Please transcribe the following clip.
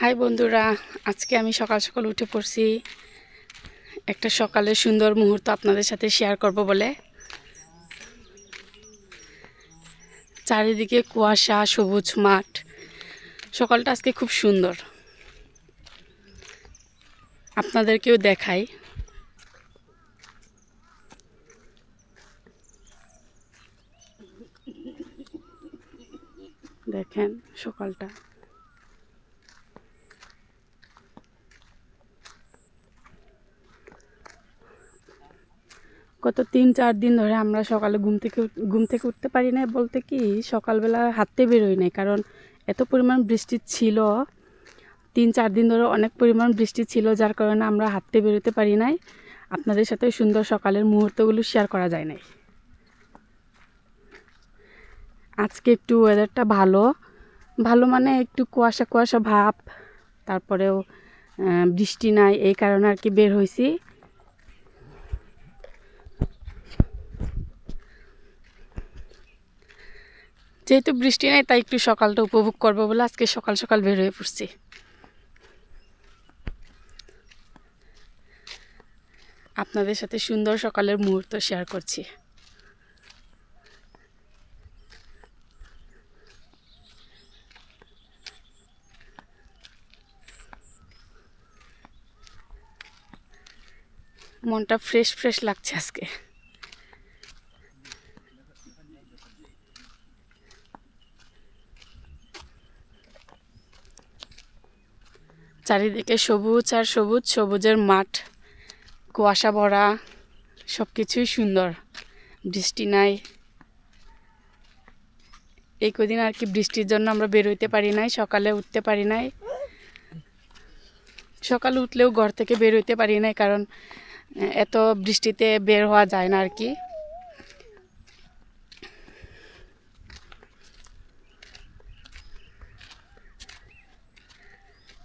High বন্ধুরা, আজকে আমি সকাল সকাল উঠে পড়ছি। একটা সকালের সুন্দর মুহূর্ত আপনাদের সাথে শেয়ার করব বলে। চারিদিকে কুয়াশা, সবুজ মাঠ। সকালটা আজকে খুব সুন্দর। আপনাদেরকেও দেখাই। দেখেন সকালটা। গত তিন, চার দিন ধরে আমরা সকালে ঘুম থেকে ঘুম থেকে উঠতে পারি না বলতে কি, সকালবেলা হাঁটতে বেরোই নাই। কারণ এত পরিমাণ বৃষ্টি ছিল, তিন, চার দিন ধরে অনেক পরিমাণ বৃষ্টি ছিল, যার কারণে আমরা হাঁটতে বেরোতে পারি নাই। আপনাদের সাথে সুন্দর সকালের মুহূর্তগুলো শেয়ার করা যায় নাই। আজকে একটু ওয়েদারটা ভালো। ভালো মানে একটু কুয়াশা কুয়াশা ভাব, তারপরেও বৃষ্টি নাই, এই কারণে আর কি বের হয়েছি যেহেতু বৃষ্টি নেই, তাই একটু সকালটা উপভোগ করব বলে আজকে সকাল সকাল বের হয়ে পড়ছি। আপনাদের সাথে সুন্দর সকালের মুহূর্ত শেয়ার করছি। মনটা ফ্রেশ ফ্রেশ লাগছে আজকে। চারিদিকে সবুজ আর সবুজ, সবুজের মাঠ, কুয়াশা ভরা সব কিছুই সুন্দর। বৃষ্টি নাই। এই কদিন আর কি বৃষ্টির জন্য আমরা বেরোইতে পারি নাই, সকালে উঠতে পারি নাই। সকালে উঠলেও ঘর থেকে বেরোইতে পারি নাই, কারণ, এত বৃষ্টিতে বের হওয়া যায় না আর কি।